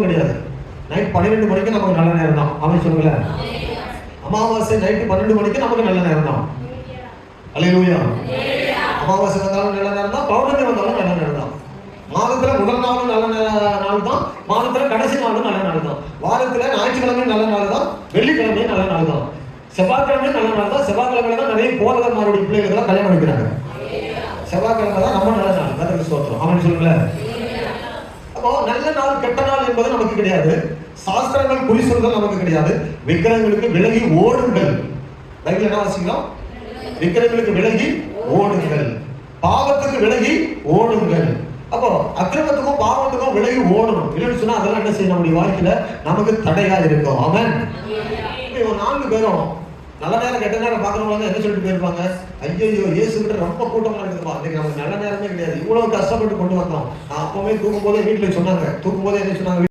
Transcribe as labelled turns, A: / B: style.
A: ஒன்றும் கிடையாது. நைட் பன்னிரெண்டு மணிக்கு நமக்கு நல்ல நேரம் தான். அவன் சொல்லுங்களேன். அமாவாசை நைட்டு பன்னெண்டு மணிக்கு நமக்கு நல்ல நேரம் தான். அலையிலூயா அமாவாசை வந்தாலும் நல்ல நேரம் தான். பௌர்ணமி வந்தாலும் நல்ல நேரம் தான். மாதத்துல முதல் நாளும் நல்ல நாள் தான். மாதத்துல கடைசி நாளும் நல்ல நாள் தான். வாரத்துல ஞாயிற்றுக்கிழமை நல்ல நாள் தான். வெள்ளிக்கிழமையும் நல்ல நாள் தான். செவ்வாய்க்கிழமை நல்ல நாள் தான். செவ்வாய்க்கிழமை தான் நிறைய போதகர்மாருடைய பிள்ளைகள் கல்யாணம் வைக்கிறாங்க செவ்வாய்க்கிழமை தான் ரொம்ப நல்ல நாள். கதற்கு சோத்திரம் அவன் சொல்லுங்களேன். நல்ல நாள் கெட்ட நாள் என்பது நமக்கு கிடையாது. சாஸ்திரங்கள் குறி சொல்றது நமக்கு கிடையாது. விக்கிரகங்களுக்கு விலகி ஓடுங்கள். பைபிள் என்ன வாசிக்கிறோம்? விக்கிரகங்களுக்கு விலகி ஓடுங்கள். பாவத்துக்கு விலகி ஓடுங்கள். அப்போ அக்கிரமத்துக்கும் பாவத்துக்கும் விலகி ஓடணும். இல்லைன்னு சொன்னா அதெல்லாம் என்ன செய்யணும் நம்முடைய வாழ்க்கையில நமக்கு தடையா இருக்கும். அவன் நான்கு பேரும் நல்ல நேரம் கெட்ட நேரம் பார்க்குறவங்க என்ன சொல்லிட்டு போயிருப்பாங்க? ஐயோ இயேசு கிட்ட ரொம்ப கூட்டமா இருக்குதுப்பா. இன்னைக்கு நமக்கு நல்ல நேரமே கிடையாது. இவ்வளவு கஷ்டப்பட்டு கொண்டு வந்தோம். நான் அப்பவே தூக்கும் போதே வீட்டுல சொன்னாங்க. தூக்கும் போதே என்ன சொன்னாங்க?